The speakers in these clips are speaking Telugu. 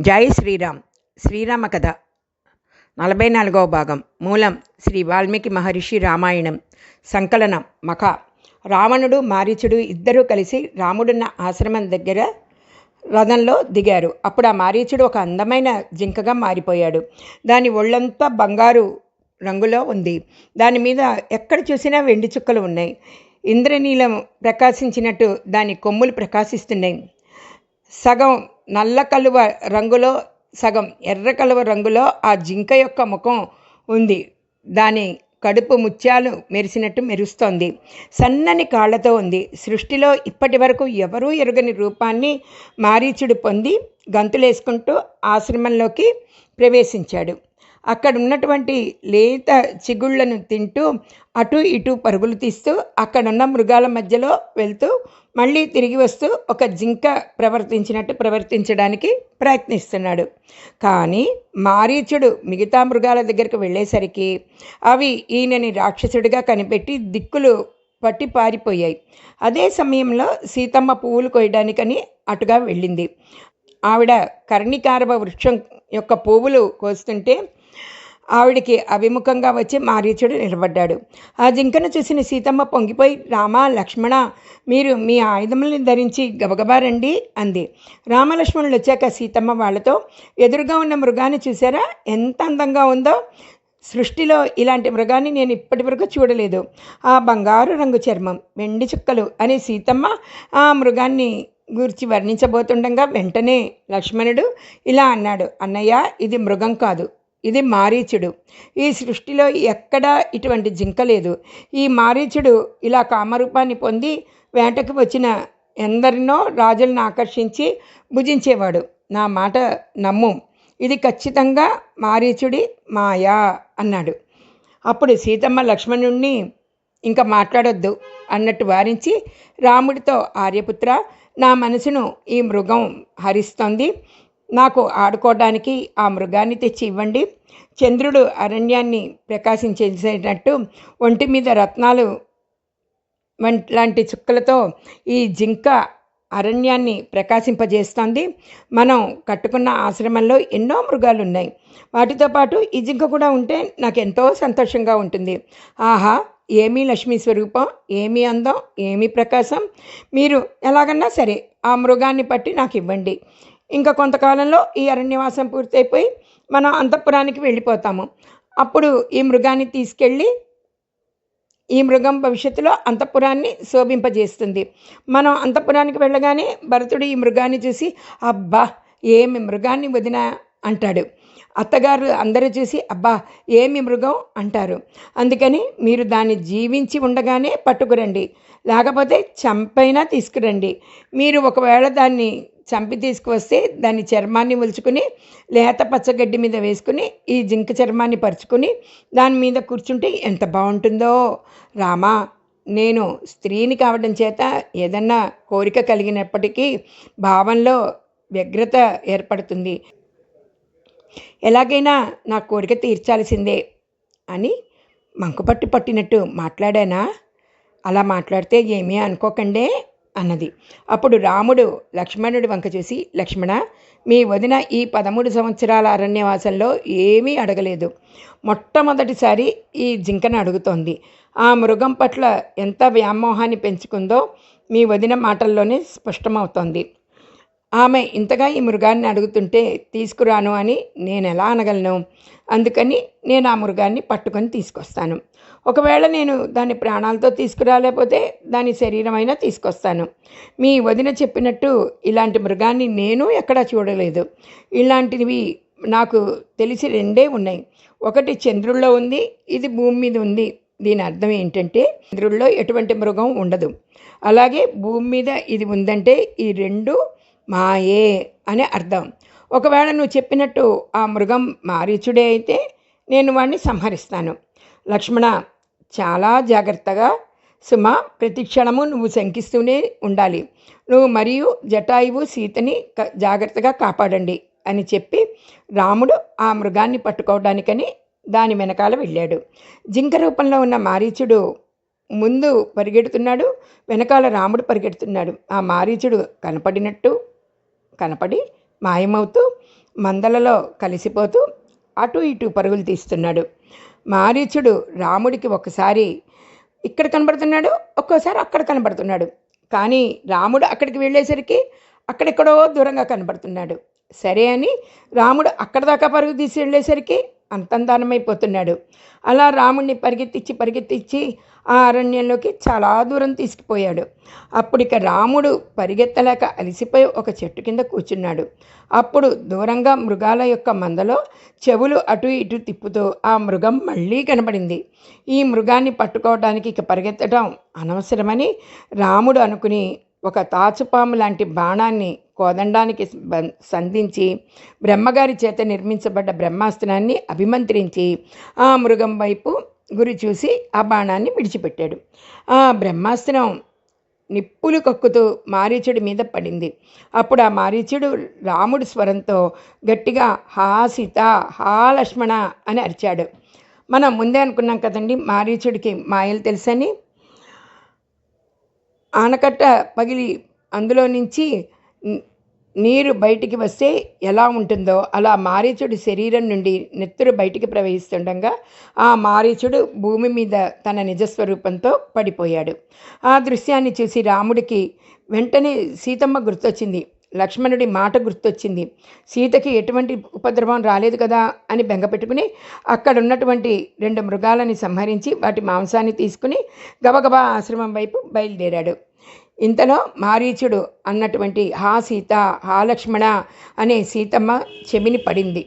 జై శ్రీరామ్. శ్రీరామ కథ. నలభై నాలుగవ భాగం. మూలం శ్రీ వాల్మీకి మహర్షి రామాయణం. సంకలనం. మఖ. రావణుడు మారీచుడు ఇద్దరూ కలిసి రాముడున్న ఆశ్రమం దగ్గర రథంలో దిగారు. అప్పుడు ఆ మారీచుడు ఒక అందమైన జింకగా మారిపోయాడు. దాని ఒళ్ళంతా బంగారు రంగులో ఉంది. దాని మీద ఎక్కడ చూసినా వెండి చుక్కలు ఉన్నాయి. ఇంద్రనీలం ప్రకాశించినట్టు దాని కొమ్ములు ప్రకాశిస్తున్నాయి. సగం నల్ల కలువ రంగులో సగం ఎర్ర కలువ రంగులో ఆ జింక యొక్క ముఖం ఉంది. దాని కడుపు ముత్యాలు మెరిసినట్టు మెరుస్తోంది. సన్నని కాళ్ళతో ఉంది. సృష్టిలో ఇప్పటి వరకు ఎవరూ ఎరుగని రూపాన్ని మారీచుడు పొంది గంతులేసుకుంటూ ఆశ్రమంలోకి ప్రవేశించాడు. అక్కడ ఉన్నటువంటి లేత చిగుళ్ళను తింటూ అటు ఇటు పరుగులు తీస్తూ అక్కడున్న మృగాల మధ్యలో వెళ్తూ మళ్ళీ తిరిగి వస్తూ ఒక జింక ప్రవర్తించినట్టు ప్రవర్తించడానికి ప్రయత్నిస్తున్నాడు. కానీ మారీచుడు మిగతా మృగాల దగ్గరికి వెళ్ళేసరికి అవి ఈయనని రాక్షసుడిగా కనిపెట్టి దిక్కులు పట్టి పారిపోయాయి. అదే సమయంలో సీతమ్మ పువ్వులు కొయ్యడానికని అటుగా వెళ్ళింది. ఆవిడ కర్ణికారవ వృక్షం యొక్క పువ్వులు కోస్తుంటే ఆవిడికి అభిముఖంగా వచ్చి మారీచుడు నిలబడ్డాడు. ఆ జింకను చూసిన సీతమ్మ పొంగిపోయి రామ లక్ష్మణ మీరు మీ ఆయుధములను ధరించి గబగబా రండి అంది. రామలక్ష్మణులు వచ్చాక సీతమ్మ వాళ్ళతో ఎదురుగా ఉన్న మృగాన్ని చూసారా ఎంత అందంగా ఉందో! సృష్టిలో ఇలాంటి మృగాన్ని నేను ఇప్పటి వరకు చూడలేదు. ఆ బంగారు రంగు చర్మం వెండి చుక్కలు అని సీతమ్మ ఆ మృగాన్ని గురించి వర్ణించబోతుండగా వెంటనే లక్ష్మణుడు ఇలా అన్నాడు అన్నయ్య ఇది మృగం కాదు. ఇది మారీచుడు. ఈ సృష్టిలో ఎక్కడా ఇటువంటి జింక లేదు. ఈ మారీచుడు ఇలా కామరూపాన్ని పొంది వేటకు వచ్చిన ఎందరినో రాజులను ఆకర్షించి భుజించేవాడు. నా మాట నమ్ము. ఇది ఖచ్చితంగా మారీచుడి మాయా అన్నాడు. అప్పుడు సీతమ్మ లక్ష్మణుణ్ణి ఇంకా మాట్లాడొద్దు అన్నట్టు వారించి రాముడితో ఆర్యపుత్ర నా మనసును ఈ మృగం హరిస్తోంది. నాకు ఆడుకోవడానికి ఆ మృగాన్ని తెచ్చి ఇవ్వండి. చంద్రుడు అరణ్యాన్ని ప్రకాశించేసేటట్టు ఒంటి మీద రత్నాలు లాంటి చుక్కలతో ఈ జింక అరణ్యాన్ని ప్రకాశింపజేస్తోంది. మనం కట్టుకున్న ఆశ్రమంలో ఎన్నో మృగాలు ఉన్నాయి వాటితో పాటు ఈ జింక కూడా ఉంటే నాకు ఎంతో సంతోషంగా ఉంటుంది. ఆహా ఏమీ లక్ష్మీ స్వరూపం ఏమి అందం ఏమి ప్రకాశం? మీరు ఎలాగన్నా సరే ఆ మృగాన్ని పట్టి నాకు ఇవ్వండి ఇంకా కొంతకాలంలో ఈ అరణ్యవాసం పూర్తయిపోయి మనం అంతఃపురానికి వెళ్ళిపోతాము. అప్పుడు ఈ మృగాన్ని తీసుకెళ్ళి ఈ మృగం భవిష్యత్తులో అంతఃపురాన్ని శోభింపజేస్తుంది. మనం అంతఃపురానికి వెళ్ళగానే భరతుడు ఈ మృగాన్ని చూసి అబ్బా ఏమి మృగాన్ని వదిన అంటాడు. అత్తగారు అందరూ చూసి అబ్బా ఏమి మృగం అంటారు. అందుకని మీరు దాన్ని జీవించి ఉండగానే పట్టుకురండి. లేకపోతే చంపైనా తీసుకురండి. మీరు ఒకవేళ దాన్ని చంపి తీసుకువస్తే దాని చర్మాన్ని ఉల్చుకుని లేత పచ్చగడ్డి మీద వేసుకుని ఈ జింక చర్మాన్ని పరుచుకుని దాని మీద కూర్చుంటే ఎంత బాగుంటుందో. రామా నేను స్త్రీని కావడం చేత ఏదన్నా కోరిక కలిగినప్పటికీ భావంలో వ్యగ్రత ఏర్పడుతుంది. ఎలాగైనా నా కోరిక తీర్చాల్సిందే అని మంకుపట్టు పట్టినట్టు మాట్లాడానా? అలా మాట్లాడితే ఏమీ అనుకోకండే. అన్నది. అప్పుడు రాముడు లక్ష్మణుడి వంక చూసి లక్ష్మణ మీ వదిన ఈ పదమూడు సంవత్సరాల అరణ్యవాసంలో ఏమీ అడగలేదు. మొట్టమొదటిసారి ఈ జింకను అడుగుతోంది. ఆ మృగం పట్ల ఎంత వ్యామోహాన్ని పెంచుకుందో మీ వదిన మాటల్లోనే స్పష్టమవుతోంది. ఆమె ఇంతగా ఈ మృగాన్ని అడుగుతుంటే తీసుకురాను అని నేను ఎలా అనగలను? అందుకని నేను ఆ మృగాన్ని పట్టుకొని తీసుకొస్తాను. ఒకవేళ నేను దాని ప్రాణాలతో తీసుకురాలేకపోతే దాని శరీరం అయినా తీసుకొస్తాను. మీ వదిన చెప్పినట్టు ఇలాంటి మృగాన్ని నేను ఎక్కడా చూడలేదు. ఇలాంటివి నాకు తెలిసి రెండే ఉన్నాయి. ఒకటి చంద్రుల్లో ఉంది ఇది భూమి మీద ఉంది. దీని అర్థం ఏంటంటే చంద్రుల్లో ఎటువంటి మృగం ఉండదు. అలాగే భూమి మీద ఇది ఉందంటే ఈ రెండు మాయే అనే అర్థం. ఒకవేళ నువ్వు చెప్పినట్టు ఆ మృగం మారీచుడే అయితే నేను వాడిని సంహరిస్తాను. లక్ష్మణ చాలా జాగ్రత్తగా సుమ ప్రతిక్షణము నువ్వు శంకిస్తూనే ఉండాలి. నువ్వు మరియు జటాయువు సీతని జాగ్రత్తగా కాపాడండి అని చెప్పి రాముడు ఆ మృగాన్ని పట్టుకోవడానికని దాని వెనకాల వెళ్ళాడు. జింక రూపంలో ఉన్న మారీచుడు ముందు పరిగెడుతున్నాడు వెనకాల రాముడు పరిగెడుతున్నాడు. ఆ మారీచుడు కనపడినట్టు కనపడి మాయమవుతూ మందలలో కలిసిపోతూ అటు ఇటు పరుగులు తీస్తున్నాడు. మారీచుడు రాముడికి ఒకసారి ఇక్కడ కనబడుతున్నాడు ఒక్కోసారి అక్కడ కనబడుతున్నాడు. కానీ రాముడు అక్కడికి వెళ్ళేసరికి అక్కడెక్కడో దూరంగా కనబడుతున్నాడు. సరే అని రాముడు అక్కడ దాకా పరుగు తీసి వెళ్ళేసరికి అంతందానమైపోతున్నాడు. అలా రాముణ్ణి పరిగెత్తించి పరిగెత్తించి ఆ అరణ్యంలోకి చాలా దూరం తీసుకుపోయాడు. అప్పుడు ఇక రాముడు పరిగెత్తలేక అలసిపోయి ఒక చెట్టు కింద కూర్చున్నాడు. అప్పుడు దూరంగా మృగాల యొక్క మందలో చెవులు అటు ఇటు తిప్పుతూ ఆ మృగం మళ్ళీ కనబడింది. ఈ మృగాన్ని పట్టుకోవడానికి ఇక పరిగెత్తడం అనవసరమని రాముడు అనుకుని ఒక తాచుపాము లాంటి బాణాన్ని కోదండానికి సంధించి బ్రహ్మగారి చేత నిర్మించబడ్డ బ్రహ్మాస్త్రాన్ని అభిమంత్రించి ఆ మృగం వైపు గురి చూసి ఆ బాణాన్ని విడిచిపెట్టాడు. ఆ బ్రహ్మాస్త్రం నిప్పులు కక్కుతూ మారీచుడి మీద పడింది. అప్పుడు ఆ మారీచుడు రాముడి స్వరంతో గట్టిగా హా సీత హా లక్ష్మణ అని అరిచాడు. మనం ముందే అనుకున్నాం కదండి మారీచుడికి మాయలు తెలుసని. ఆనకట్ట పగిలి అందులో నుంచి నీరు బయటికి వస్తే ఎలా ఉంటుందో అలా మారీచుడి శరీరం నుండి నెత్తురు బయటికి ప్రవహిస్తుండగా ఆ మారీచుడు భూమి మీద తన నిజస్వరూపంతో పడిపోయాడు. ఆ దృశ్యాన్ని చూసి రాముడికి వెంటనే సీతమ్మ గుర్తొచ్చింది. లక్ష్మణుడి మాట గుర్తొచ్చింది. సీతకి ఎటువంటి ఉపద్రవం రాలేదు కదా అని బెంగపెట్టుకుని అక్కడ ఉన్నటువంటి రెండు మృగాలని సంహరించి వాటి మాంసాన్ని తీసుకుని గబగబా ఆశ్రమం వైపు బయలుదేరాడు. ఇంతలో మారీచుడు అన్నటువంటి హా సీత హా లక్ష్మణ అనే సీతమ్మ చెవిని పడింది.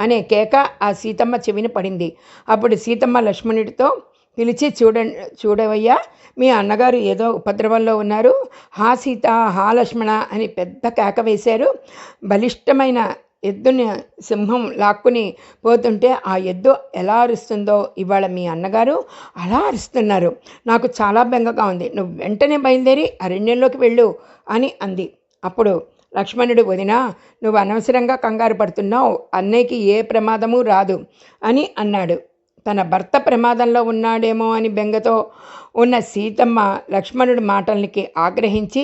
అనే కేక ఆ సీతమ్మ చెవిని పడింది. అప్పుడు సీతమ్మ లక్ష్మణుడితో పిలిచి చూడ చూడవయ్యా. మీ అన్నగారు ఏదో ఉపద్రవంలో ఉన్నారు. హా సీత హా లక్ష్మణ అని పెద్ద కేక వేశారు. బలిష్టమైన ఎద్దుని సింహం లాక్కుని పోతుంటే ఆ ఎద్దు ఎలా అరుస్తుందో ఇవాళ మీ అన్నగారు అలా అరుస్తున్నారు. నాకు చాలా బెంగగా ఉంది. నువ్వు వెంటనే బయలుదేరి అరణ్యంలోకి వెళ్ళు అని అంది. అప్పుడు లక్ష్మణుడు వదినా నువ్వు అనవసరంగా కంగారు పడుతున్నావు. అన్నయ్యకి ఏ ప్రమాదము రాదు అని అన్నాడు. తన భర్త ప్రమాదంలో ఉన్నాడేమో అని బెంగతో ఉన్న సీతమ్మ లక్ష్మణుడి మాటలకి ఆగ్రహించి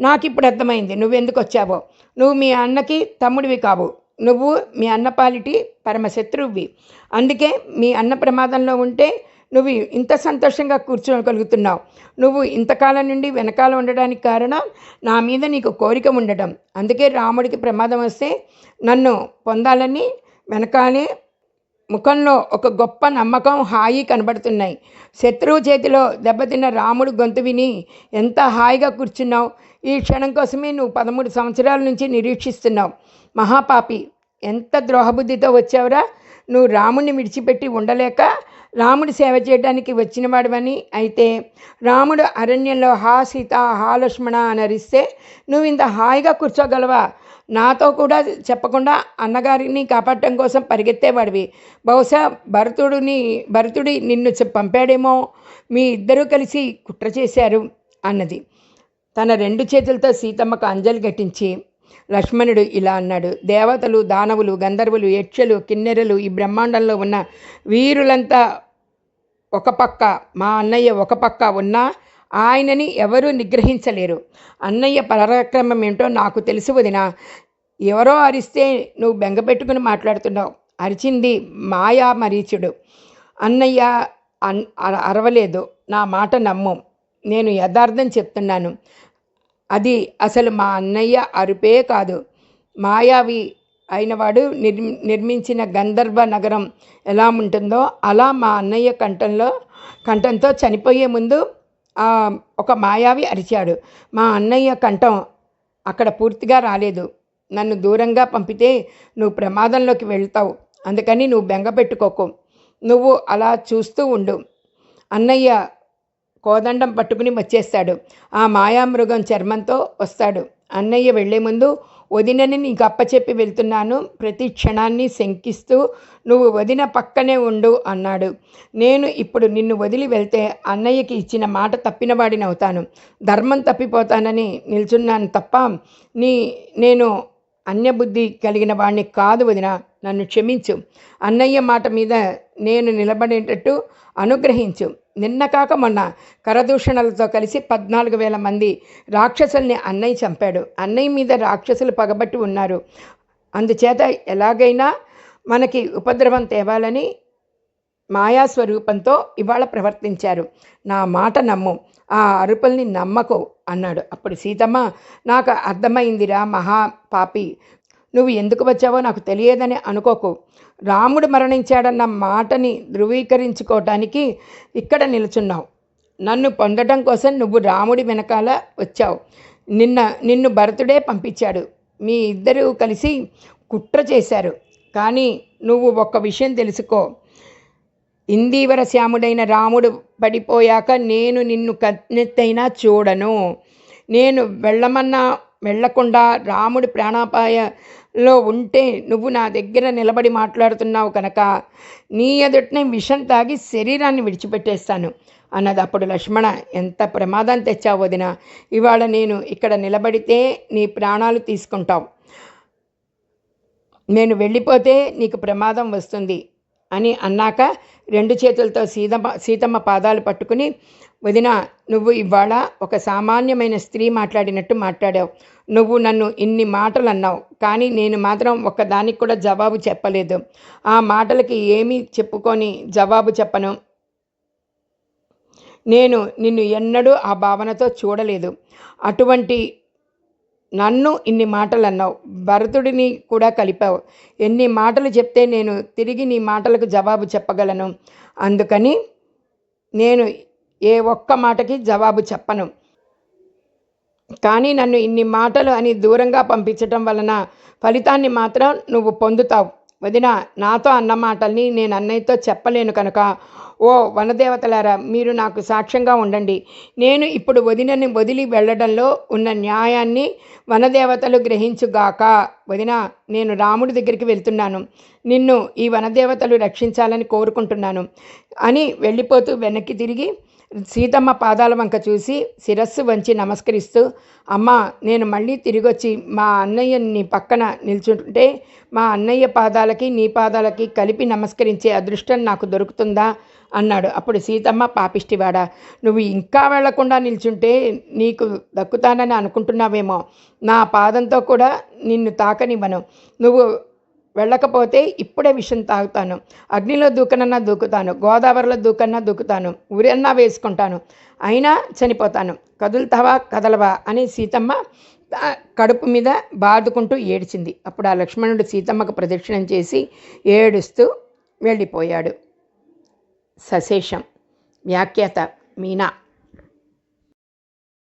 నాకు ఇప్పుడు అర్థమైంది నువ్వెందుకు వచ్చావో? నువ్వు మీ అన్నకి తమ్ముడివి కావు. నువ్వు మీ అన్న పాలిటి పరమశత్రువువి. అందుకే మీ అన్న ప్రమాదంలో ఉంటే నువ్వు ఇంత సంతోషంగా కూర్చోగలుగుతున్నావు. నువ్వు ఇంతకాలం నుండి వెనకాల ఉండడానికి కారణం నా మీద నీకు కోరిక ఉండటం. అందుకే రాముడికి ప్రమాదం వస్తే నన్ను పొందాలని వెనకాలే ముఖంలో ఒక గొప్ప నమ్మకం హాయి కనబడుతున్నాయి. శత్రువు చేతిలో దెబ్బతిన్న రాముడు గొంతు విని ఎంత హాయిగా కూర్చున్నావు? ఈ క్షణం కోసమే నువ్వు పదమూడు సంవత్సరాల నుంచి నిరీక్షిస్తున్నావు. మహాపాపి ఎంత ద్రోహబుద్ధితో వచ్చావురా? నువ్వు రాముడిని విడిచిపెట్టి ఉండలేక రాముడి సేవ చేయడానికి వచ్చినవాడవని అయితే రాముడు అరణ్యంలో హా సీత హా లక్ష్మణ అని అరిస్తే నువ్వు ఇంత హాయిగా కూర్చోగలవా? నాతో కూడా చెప్పకుండా అన్నగారిని కాపాడటం కోసం పరిగెత్తేవాడివి. బహుశా భరతుడిని భరతుడి నిన్ను పంపాడేమో మీ ఇద్దరూ కలిసి కుట్ర చేశారు అన్నది. తన రెండు చేతులతో సీతమ్మకు అంజలి ఘటించి లక్ష్మణుడు ఇలా అన్నాడు దేవతలు దానవులు గంధర్వులు యక్షలు కిన్నెరలు ఈ బ్రహ్మాండంలో ఉన్న వీరులంతా ఒక పక్క మా అన్నయ్య ఒక పక్క ఉన్నా ఆయనని ఎవరూ నిగ్రహించలేరు. అన్నయ్య పరాక్రమం ఏంటో నాకు తెలుసు వదిన. ఎవరో అరిస్తే నువ్వు బెంగపెట్టుకుని మాట్లాడుతున్నావు. అరిచింది మాయా మరీచుడు. అన్నయ్య అన్ అరవలేదు. నా మాట నమ్ము. నేను యథార్థం చెప్తున్నాను. అది అసలు మా అన్నయ్య అరుపే కాదు. మాయావి అయినవాడు నిర్ నిర్మించిన గంధర్వ నగరం ఎలా ఉంటుందో అలా మా అన్నయ్య కంఠంలో కంఠంతో చనిపోయే ముందు ఒక మాయావి అరిచాడు. మా అన్నయ్య కంఠం అక్కడ పూర్తిగా రాలేదు. నన్ను దూరంగా పంపితే నువ్వు ప్రమాదంలోకి వెళ్తావు. అందుకని నువ్వు బెంగ పెట్టుకోకు. నువ్వు అలా చూస్తూ ఉండు. అన్నయ్య కోదండం పట్టుకుని వచ్చేస్తాడు. ఆ మాయామృగం చర్మంతో వస్తాడు. అన్నయ్య వెళ్ళే ముందు వదినని నీకు అప్పచెప్పి వెళ్తున్నాను. ప్రతి క్షణాన్ని శంకిస్తూ నువ్వు వదిన పక్కనే ఉండు అన్నాడు. నేను ఇప్పుడు నిన్ను వదిలి వెళ్తే అన్నయ్యకి ఇచ్చిన మాట తప్పినవాడిని అవుతాను. ధర్మం తప్పిపోతానని నిల్చున్నాను తప్ప నీ నేను అన్యబుద్ధి కలిగిన వాడిని కాదు వదిన. నన్ను క్షమించు. అన్నయ్య మాట మీద నేను నిలబడేటట్టు అనుగ్రహించు. నిన్న కాక మొన్న కరదూషణలతో కలిసి పద్నాలుగు వేల మంది రాక్షసుల్ని అన్నయ్య చంపాడు. అన్నయ్య మీద రాక్షసులు పగబట్టి ఉన్నారు. అందుచేత ఎలాగైనా మనకి ఉపద్రవం తేవాలని మాయాస్వరూపంతో ఇవాళ ప్రవర్తించారు. నా మాట నమ్ము ఆ అరుపుల్ని నమ్మకు అన్నాడు. అప్పుడు సీతమ్మ నాకు అర్థమైందిరా మహా పాపి నువ్వు ఎందుకు వచ్చావో నాకు తెలియదని అనుకోకు. రాముడు మరణించాడన్న మాటని ధృవీకరించుకోవటానికి ఇక్కడ నిలుచున్నావు. నన్ను పొందడం కోసం నువ్వు రాముడి వెనకాల వచ్చావు. నిన్న నిన్ను భరతుడే పంపించాడు. మీ ఇద్దరూ కలిసి కుట్ర చేశారు. కానీ నువ్వు ఒక్క విషయం తెలుసుకో. ఇందీవర శ్యాముడైన రాముడు పడిపోయాక నేను నిన్ను కన్నెత్తైనా చూడను. నేను వెళ్ళమన్నా వెళ్ళకుండా రాముడి లో ఉంటే నువ్వు నా దగ్గర నిలబడి మాట్లాడుతున్నావు కనుక నీ ఎదుటనే విషం తాగి శరీరాన్ని విడిచిపెట్టేస్తాను. అన్నది అప్పుడు లక్ష్మణ ఎంత ప్రమాదం తెచ్చావు వదిన. ఇవాళ నేను ఇక్కడ నిలబడితే నీ ప్రాణాలు తీసుకుంటావు. నేను వెళ్ళిపోతే నీకు ప్రమాదం వస్తుంది అని అన్నాక రెండు చేతులతో సీతమ్మ సీతమ్మ పాదాలు పట్టుకుని వదిన నువ్వు ఇవాళ ఒక సామాన్యమైన స్త్రీ మాట్లాడినట్టు మాట్లాడావు. నువ్వు నన్ను ఇన్ని మాటలు అన్నావు కానీ నేను మాత్రం ఒక్కదానికి కూడా జవాబు చెప్పలేదు. ఆ మాటలకి ఏమీ చెప్పుకొని జవాబు చెప్పను. నేను నిన్ను ఎన్నడూ ఆ భావనతో చూడలేదు. అటువంటి నన్ను ఇన్ని మాటలు అన్నావు భరతుడిని కూడా కలిపావు. ఎన్ని మాటలు చెప్తే నేను తిరిగి నీ మాటలకు జవాబు చెప్పగలను. అందుకని నేను ఏ ఒక్క మాటకి జవాబు చెప్పను. కానీ నన్ను ఇన్ని మాటలు అని దూరంగా పంపించటం వలన ఫలితాన్ని మాత్రం నువ్వు పొందుతావు. వదిన నాతో అన్న మాటల్ని నేను అన్నయ్యతో చెప్పలేను కనుక ఓ వనదేవతలారా మీరు నాకు సాక్ష్యంగా ఉండండి. నేను ఇప్పుడు వదినని వదిలి వెళ్ళడంలో ఉన్న న్యాయాన్ని వనదేవతలు గ్రహించుగాక. వదిన నేను రాముడి దగ్గరికి వెళ్తున్నాను. నిన్ను ఈ వనదేవతలు రక్షించాలని కోరుకుంటున్నాను అని వెళ్ళిపోతూ వెనక్కి తిరిగి సీతమ్మ పాదాల వంక చూసి శిరస్సు వంచి నమస్కరిస్తూ అమ్మ నేను మళ్ళీ తిరిగి వచ్చి మా అన్నయ్య నీ పక్కన నిల్చుంటే మా అన్నయ్య పాదాలకి నీ పాదాలకి కలిపి నమస్కరించే అదృష్టం నాకు దొరుకుతుందా? అన్నాడు. అప్పుడు సీతమ్మ పాపిష్టివాడా నువ్వు ఇంకా వెళ్ళకుండా నిల్చుంటే నీకు దక్కుతానని అనుకుంటున్నావేమో. నా పాదంతో కూడా నిన్ను తాకనివ్వను. నువ్వు వెళ్ళకపోతే ఇప్పుడే విషం తాగుతాను. అగ్నిలో దూకనన్నా దూకుతాను. గోదావరిలో దూకన్నా దూకుతాను. ఊరన్నా వేసుకుంటాను. అయినా చనిపోతాను. కదులుతావా? కదలవా? అని సీతమ్మ కడుపు మీద బాదుకుంటూ ఏడ్చింది. అప్పుడు ఆ లక్ష్మణుడు సీతమ్మకు ప్రదక్షిణం చేసి ఏడుస్తూ వెళ్ళిపోయాడు. సశేషం. వ్యాఖ్యాత మీనా.